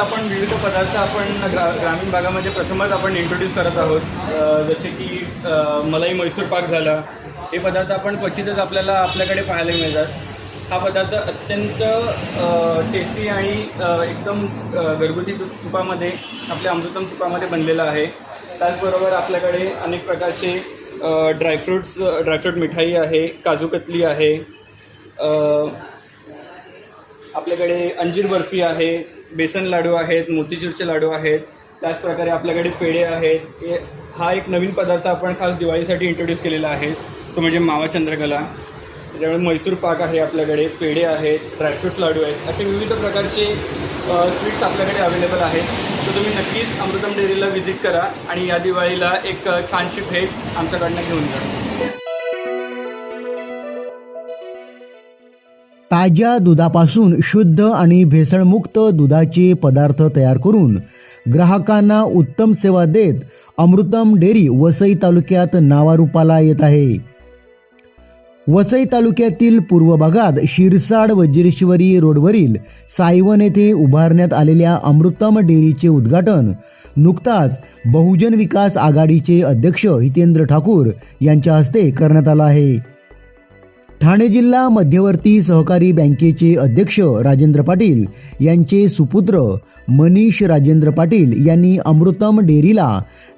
आपण विविध पदार्थ आपण ग्रा ग्रामीण भागामध्ये प्रथमच आपण इंट्रोड्यूस करत आहोत. जसे की मलाई मैसूर पाक झाला. हे पदार्थ आपण क्वचितच आपल्याला आपल्याकडे पाहायला मिळतात. हा पदार्थ अत्यंत टेस्टी आणि एकदम घरगुती तुपामध्ये आपल्या अमृतम तुपामध्ये बनलेला आहे. त्याचबरोबर आपल्याकडे अनेक प्रकारचे ड्रायफ्रूट्स ड्रायफ्रूट मिठाई आहे काजू कतली आहे आपल्याकडे अंजीर बर्फी आहे बेसन लाडू आहेत मोतीचूरचे लाडू आहेत त्याचप्रकारे आपल्याकडे पेढे आहेत. हा एक नवीन पदार्थ आपण खास दिवाळीसाठी इंट्रोड्यूस केलेला आहे. तो म्हणजे मावा चंद्रकला. त्याच्यामुळे मैसूर पाक आहे आपल्याकडे पेढे आहेत ड्रायफ्रुट्स लाडू आहेत. असे विविध प्रकारचे स्वीट्स आपल्याकडे अवेलेबल आहेत. तर तुम्ही नक्कीच अमृतम डेअरीला व्हिजिट करा आणि या दिवाळीला एक छानशी भेट आमच्याकडनं घेऊन जा. ताज्या दुधापासून शुद्ध आणि भेसळमुक्त दुधाचे पदार्थ तयार करून ग्राहकांना उत्तम सेवा देत अमृतम डेअरी वसई तालुक्यात नावारूपाला येत आहे. वसई तालुक्यातील पूर्व भागात शिरसाड वज्रेश्वरी रोडवरील सायवन येथे उभारण्यात आलेल्या अमृतम डेअरीचे उद्घाटन नुकताच बहुजन विकास आघाडीचे अध्यक्ष हितेंद्र ठाकूर यांच्या हस्ते करण्यात आलं आहे. ठाणे जिल्हा मध्यवर्ती सहकारी बँकेचे अध्यक्ष राजेंद्र पाटील यांचे सुपुत्र मनीष राजेंद्र पाटील यांनी अमृतम डेअरीला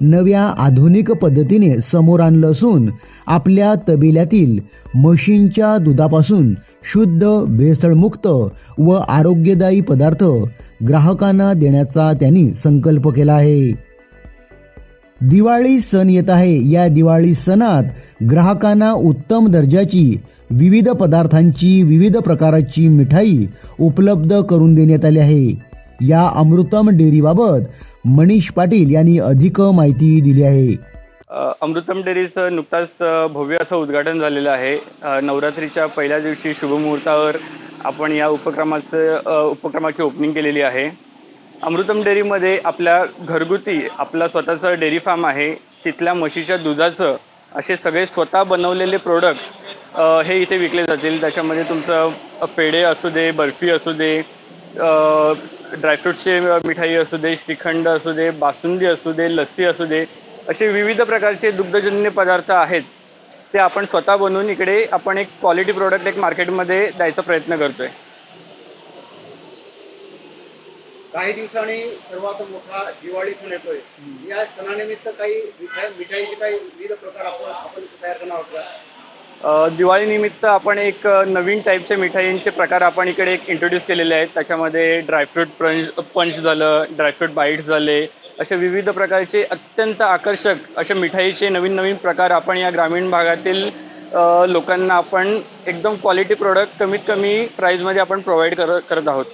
नव्या आधुनिक पद्धतीने समोर आणलं असून आपल्या तबेल्यातील म्हशींच्या दुधापासून शुद्ध भेसळमुक्त व आरोग्यदायी पदार्थ ग्राहकांना देण्याचा त्यांनी संकल्प केला आहे. दिवाळी सण येत आहे. या दिवाळी सणात ग्राहकांना उत्तम दर्जाची विविध पदार्थांची विविध प्रकाराची मिठाई उपलब्ध करून देण्यात आली आहे. या अमृतम डेअरीबाबत मनीष पाटील यांनी अधिक माहिती दिली आहे. अमृतम डेअरीचं नुकताच भव्य असं उद्घाटन झालेलं आहे. नवरात्रीच्या पहिल्या दिवशी शुभमुहूर्तावर आपण या उपक्रमाचं उपक्रमाची ओपनिंग केलेली आहे. अमृतम डेअरीमध्ये आपल्या घरगुती आपला स्वतःचा डेअरी फार्म आहे तिथल्या म्हशीच्या दुधाचं असे सगळे स्वतः बनवलेले प्रोडक्ट हे इथे विकले जातील. त्याच्यामध्ये तुमचं पेढे असू दे बर्फी असू दे ड्रायफ्रूटचे मिठाई असू दे श्रीखंड असू दे बासुंदी असू दे लस्सी असू दे असे विविध प्रकारचे दुग्धजन्य पदार्थ आहेत. ते आपण स्वतः बनवून इकडे आपण एक क्वालिटी प्रोडक्ट एक मार्केटमध्ये द्यायचा प्रयत्न करतोय. काही दिवसांनी सर्वात मोठा दिवाळी सण येतोय. या सणानिमित्त काही मिठाई मिठाईचे काही विविध प्रकार आपण आपण तयार करणार आहोत का? अ, दिवाळीनिमित्त आपण एक नवीन टाईपचे मिठाईंचे प्रकार आपण इकडे एक इंट्रोड्यूस केलेले आहेत. त्याच्यामध्ये ड्रायफ्रूट पंच पंच झालं ड्रायफ्रूट बाईट्स झाले असे विविध प्रकारचे अत्यंत आकर्षक असे मिठाईचे नवीन नवीन प्रकार आपण या ग्रामीण भागातील लोकांना आपण एकदम क्वालिटी प्रोडक्ट कमीत कमी प्राईजमध्ये आपण प्रोव्हाइड कर करत आहोत.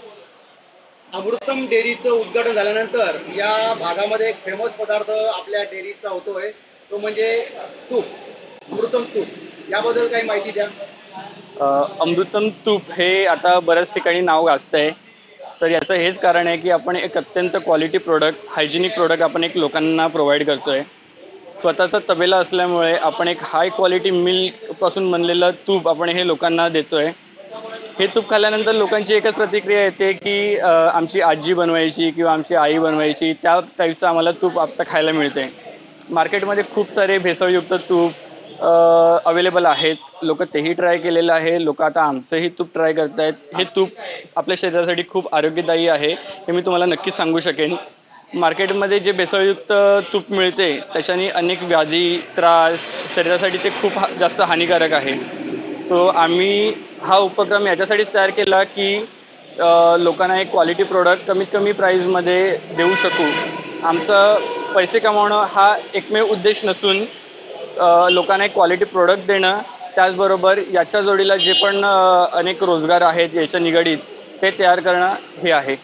अमृतम डेअरीचं उद्घाटन झाल्यानंतर या भागामध्ये एक फेमस पदार्थ आपल्या डेअरीचा होतोय. तो म्हणजे तूप अमृतम तूप. याबद्दल काही माहिती द्या. अमृतम तूप हे आता बऱ्याच ठिकाणी नाव गाजतंय. तर याचं हेच कारण आहे की आपण एक अत्यंत क्वालिटी प्रोडक्ट हायजेनिक प्रोडक्ट आपण एक लोकांना प्रोव्हाइड करतोय. स्वतःचा तबेला असल्यामुळे आपण एक हाय क्वालिटी मिल्कपासून बनलेलं तूप आपण हे लोकांना देतोय. हे तूप खाल्ल्यानंतर लोकांची एकच प्रतिक्रिया येते की आमची आजी बनवायची किंवा आमची आई बनवायची त्या टाईपचं आम्हाला तूप आता खायला मिळते. मार्केटमध्ये खूप सारे भेसळयुक्त तूप अवेलेबल आहेत. लोक तेही ट्राय केलेलं आहे. लोक आता आमचंही तूप ट्राय करतायत. हे तूप आपल्या शरीरासाठी खूप आरोग्यदायी आहे हे मी तुम्हाला नक्कीच सांगू शकेन. मार्केटमध्ये जे भेसळयुक्त तूप मिळते त्याच्याने अनेक व्याधी त्रास शरीरासाठी ते खूप हा- जास्त हानिकारक आहे. सो आम्ही हा उपक्रम याच्यासाठीच तयार केला की लोकांना एक क्वालिटी प्रोडक्ट कमीत कमी प्राईजमध्ये देऊ शकू. आमचा पैसे कमावणं हा एकमेव उद्देश नसून लोकांना एक क्वालिटी प्रोडक्ट देणं त्याचबरोबर याच्या जोडीला जे पण अनेक रोजगार आहेत याच्या निगडीत ते तयार करणं हे आहे.